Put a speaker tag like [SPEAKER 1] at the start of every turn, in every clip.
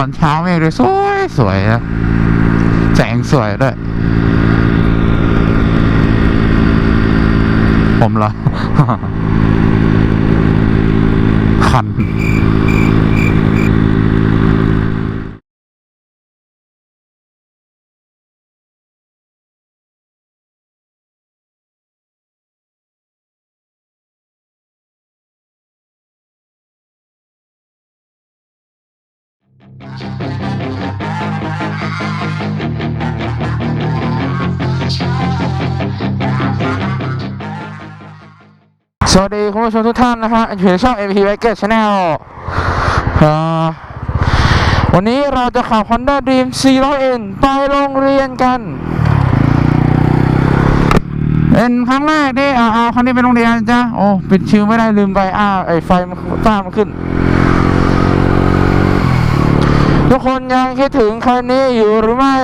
[SPEAKER 1] อนเช้าเมฆเลยสวยสวยนะแสงสวยด้วย ผมเหรอคัน สวัสดีคุณผู้ชมทุกท่านนะฮะอยู่ในช่อง MP b i k e r Channel วันนี้เราจะขับ Honda Dream 400N ไปโรงเรียนกัน เป็นครั้งแรกที่อ่าเอาคันนี้ไปโรงเรียนจ้ะโอ้ปิดชิวไม่ได้ลืมไปอ้าวไอ้ไฟมันต้ามันขึ้น ทุกคนยังคิดถึงคันนี้อยู่หรือไม่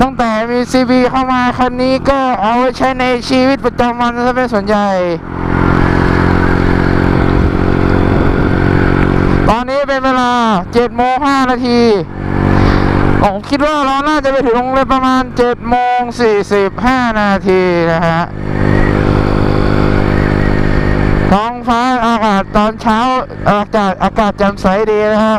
[SPEAKER 1] ตั้งแต่มี CB เข้ามาคันนี้ก็เอาไว้ใช้ในชีวิตประจำวันซะเป็นส่วนใหญ่ ตอนนี้เป็นเวลา7โมง5นาทีผมคิดว่าเราน่าจะไปถึงโรงเรียนประมาณ7โมง45 นาทีนะฮะท้องฟ้าอากาศตอนเช้าอากาศอากาศแจ่มใสดีนะฮะ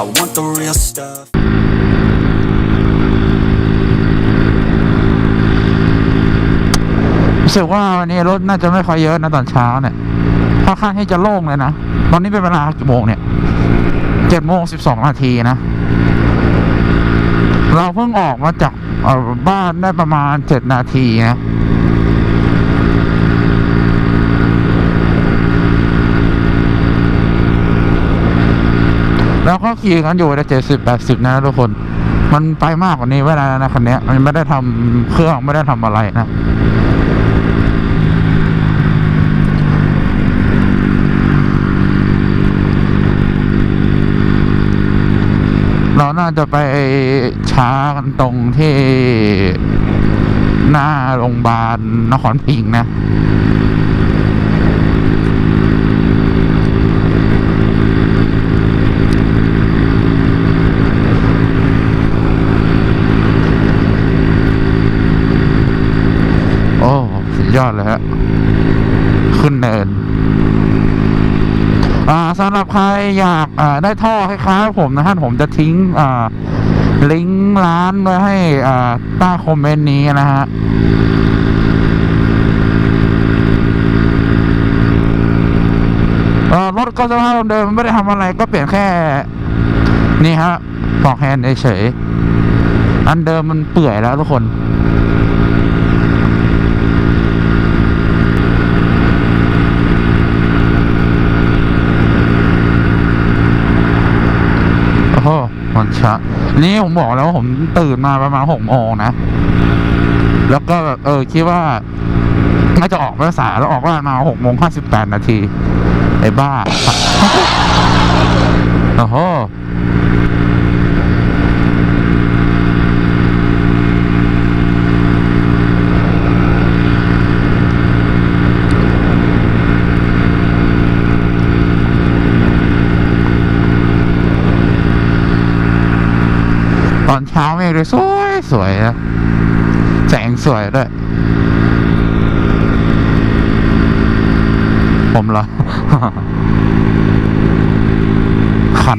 [SPEAKER 2] I want the real stuff.
[SPEAKER 1] รู้สึกว่าวันนี้รถน่าจะไม่ค่อยเยอะนะตอนเช้าเนี่ยค่อนข้างที่จะโล่งเลยนะ ตอนนี้เป็นเวลากี่โมงเนี่ยเจ็ดโมงสิบสองนาทีนะ เราเพิ่งออกมาจากบ้านได้ประมาณเจ็ดนาทีนะ แล้วก็ขี่กันอยู่ในเจ็ดสิบแปดสิบนะทุกคน มันไปมากกว่านี้เวลานะคันนี้มันไม่ได้ทำเครื่องไม่ได้ทำอะไรนะเราน่าจะไปช้ากันตรงที่หน้าโรงพยาบาลนครพิงค์นะ โอ้สุดยอดเลยฮะ ขึ้นเนิน อ่าสำหรับใครอยากอ่า ได้ท่อคล้ายๆผมนะฮะผมจะทิ้งลิงก์ร้านไว้ให้ใต้คอมเมนต์นี้นะฮะรถก็สภาพเดิมไม่ได้ทำอะไรก็เปลี่ยนแค่ นี่ฮะปลอกแฮนด์เฉยอันเดิมมันเปื่อยแล้วทุกคน โอ้โหมันช้า นี่ผมบอกแล้วว่าผมตื่นมาประมาณหกโมงนะ แล้วก็เออคิดว่าน่าจะออกภาษาแล้วออกว่ามาหกโมงห้าสิบแปดนาทีไอ้บ้า โอ้โห ตอนเช้าเมฆเลยสวย สวยนะแสงสวยด้วย ผมเหรอคัน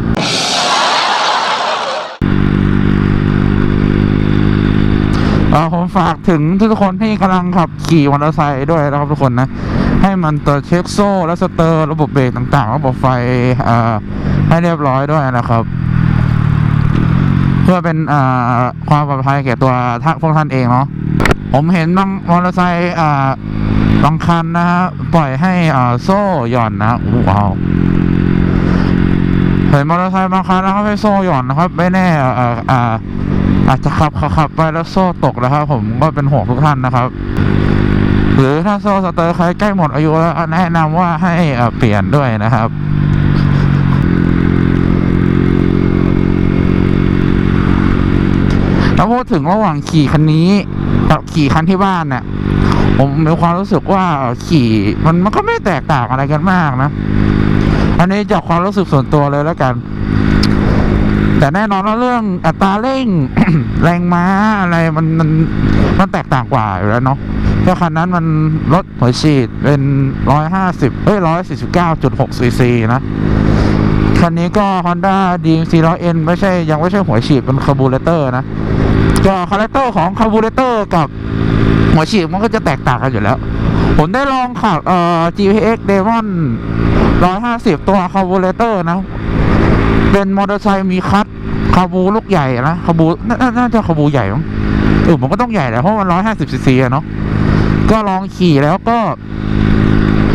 [SPEAKER 1] ฝากถึงทุกคนที่กำลังขับขี่มอเตอร์ไซค์ด้วยนะครับทุกคนนะ ให้มันตัวจเช็คโซ่ และสเตอร์ระบบเบรกต่างๆ ระบบไฟให้เรียบร้อยด้วยนะครับ เพื่อเป็นความปลอดภัยแก่ตัวท่านพวกท่านเองเนาะผมเห็นบางมอเตอร์ไซค์บางคันนะฮะปล่อยให้โซ่หย่อนนะอู้ว้าว เห็นมอเตอร์ไซค์บางคันนะครับให้โซ่หย่อนนะครับ ไม่แน่เอ่ออ่าอาจจะขับขับไปแล้วโซ่ตกนะครับ ผมก็เป็นห่วงทุกท่านนะครับ หรือถ้าโซ่สเตอร์ใครใกล้หมดอายุแล้วแนะนำว่าให้เอ่อเปลี่ยนด้วยนะครับแล้วพูดถึงระหว่างขี่คันนี้กับขี่คันที่บ้านเนี่ยผมมีความรู้สึกว่าขี่มันมันก็ไม่แตกต่างอะไรกันมากนะ อันนี้จากความรู้สึกส่วนตัวเลยแล้วกัน แต่แน่นอนว่าเรื่องอัตราเร่ง แรงม้าอะไรมันมันมันแตกต่างกว่าอยู่แล้วเนาะเพราะคันนั้นมันรถหัวฉีดเป็นร้อยห้าสิบเอ้ยร้อยสี่สิบเก้าจุดหกซีซีนะคันนี้ก็ Honda d 4 0 0 N ไม่ใช่ยังไม่ใช่หัวฉีดเป็นคาร์บูเรเตอร์นะก็คาแรคเตอร์ของคาร์บูเรเตอร์กับหัวฉีดมันก็จะแตกต่างกันอยู่แล้ว ผมได้ลองขับเอ่อ GPX Demon 150 ตัวคาร์บูเรเตอร์นะ เป็นมอเตอร์ไซค์มีคัทคาบูลูกใหญ่นะคาบูนาน่าน่าจะคาบูใหญ่มั้งเออมันก็ต้องใหญ่แหละเพราะมันร้อยห้าสิบซีซีอะเนาะก็ลองขี่แล้วก็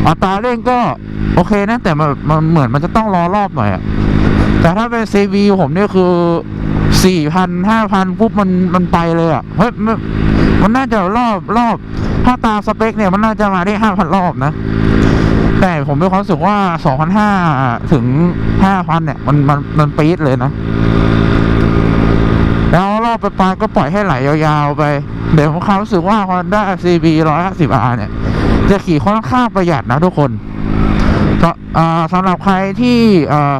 [SPEAKER 1] อัตราเร่งก็โอเคนะ แต่มันมันเหมือนมันจะต้องรอรอบหน่อยอะแต่ถ้าเป็น CV ผมเนี่ยคือสี่พันห้าพันปุ๊บมันมันไปเลยอะเฮ้ยมันมันน่าจะรอบรอบถ้าตามสเปคเนี่ยมันน่าจะมาได้ห้าพันรอบนะ แต่ผมมีความรู้สึกว่า2,500ถึง5,000เนี่ย มันมันมันปี๊ดเลยนะ แล้วรอบไปปลายก็ปล่อยให้ไหลยาวๆไป เดี๋ยวผมความรู้สึกว่า Honda CB 150R เนี่ย จะขี่ค่อนข้างประหยัดนะทุกคนก็อ่าสำหรับใครที่อ่า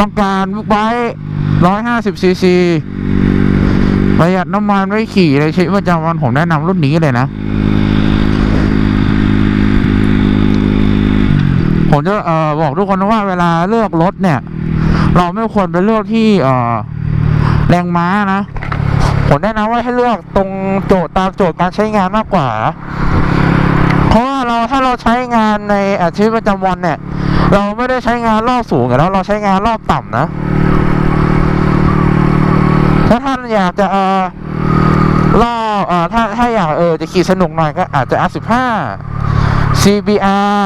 [SPEAKER 1] ต้องการบุ๊กไบ150ซีซีประหยัดน้ำมันไว้ขี่ในชีวิตประจำวันผมแนะนำรุ่นนี้เลยนะ ผมจะเอ่อบอกทุกคนว่าเวลาเลือกรถเนี่ย เราไม่ควรไปเลือกที่เอ่อแรงม้านะ ผมแนะนำว่าให้เลือกตรงโจทย์ตามโจทย์การใช้งานมากกว่า เพราะว่าเราถ้าเราใช้งานในอาชีพประจำวันเนี่ย เราไม่ได้ใช้งานรอบสูงแล้วเราใช้งานรอบต่ำนะ ถ้าท่านอยากจะเอ่อรอบเอ่อถ้าถ้าอยากเออจะขี่สนุกหน่อยก็อาจจะ R15 CBR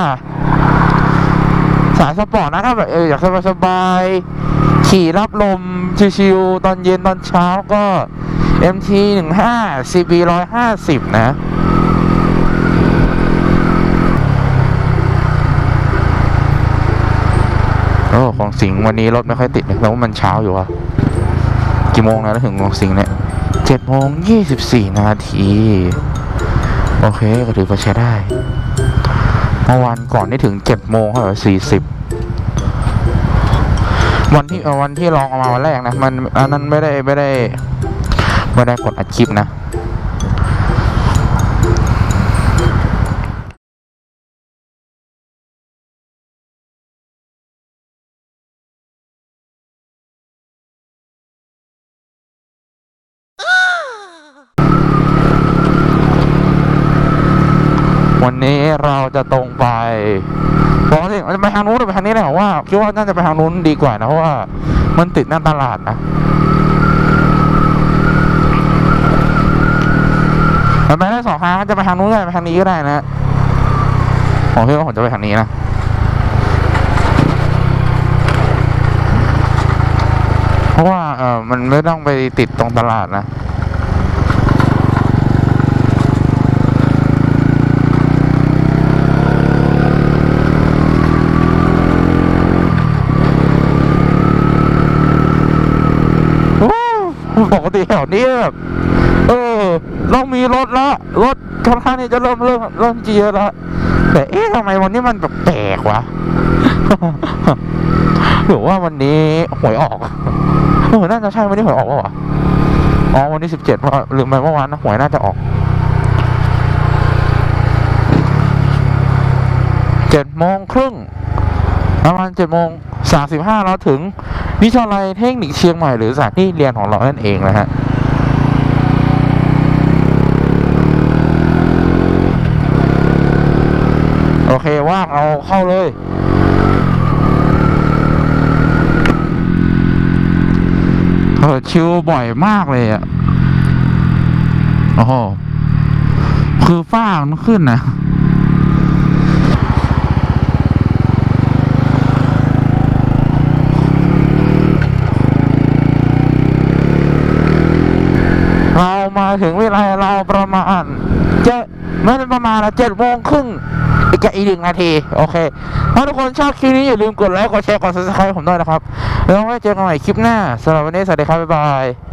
[SPEAKER 1] สายสปอร์ตนะถ้าแบบเอออยากสบายๆขี่รับลมชิวๆตอนเย็นตอนเช้าก็ MT 15 CB 150 นะโอ้ของสิงห์วันนี้รถไม่ค่อยติดเลยแล้วามันเช้าอยู่อะกี่โมงแล้วถึงของสิงห์เนี่ยเจ็ดโมงยี่สิบสี่นาที โอเคก็ถือว่าใช้ได้ เมื่อวานก่อนนี่ถึงเจ็ดโมงเท่าไหร่สี่สิบวันที่วันที่ลองออกมาวันแรกนะ มันอันนั้นไม่ได้ไม่ได้ไม่ได้กดอัดคลิปนะ จะตรงไปปกติมันจะไปทางนู้นหรือไปทางนี้นะผมว่าคิดว่าน่าจะไปทางนู้นดีกว่านะเพราะว่ามันติดหน้าตลาดนะมันไปได้สองทางจะไปทางนู้นก็ได้ไปทางนี้ก็ได้นะผมคิดว่าผมจะไปทางนี้นะเพราะว่าเออมันไม่ต้องไปติดตรงตลาดนะ โอ้ ปกติแถวนี้แบบเออเรามีรถละรถค่อนข้างที่จะเริ่มเริ่มเริ่มเจะเยละแต่เอ๊ะทำไมวันนี้มันแบบแปลกวะหรือว่าวันนี้หวยออกเออน่าจะใช่วันนี้หวยออกวะอ๋อวันนี้สิบเจ็ดหรือไม่เมื่อวานนะหวยน่าจะออกเจ็ดโมงครึ่งประมาณเจ็ดโมงสามสิบห้าเราถึง วิทยาลัยเทคนิคเชียงใหม่หรือสถานที่เรียนของเรานั่นเองนะฮะโอเคว่างเอาเข้าเลยเออชิวบ่อยมากเลยอะโอ้โหคือฟ้ามันขึ้นนะ เรา มาถึงเวลาเราประมาณเจ็ดไม่ได้ประมาณละเจ็ดโมงครึ่งอีกอีกหนึ่งนาที โอเค ถ้าทุกคนชอบคลิปนี้อย่าลืมกดไลค์ กดแชร์ กดซับสไครต์ผมด้วยนะครับ แล้วไว้เจอกันใหม่คลิปหน้าสำหรับวันนี้ สวัสดีครับ บ๊ายบาย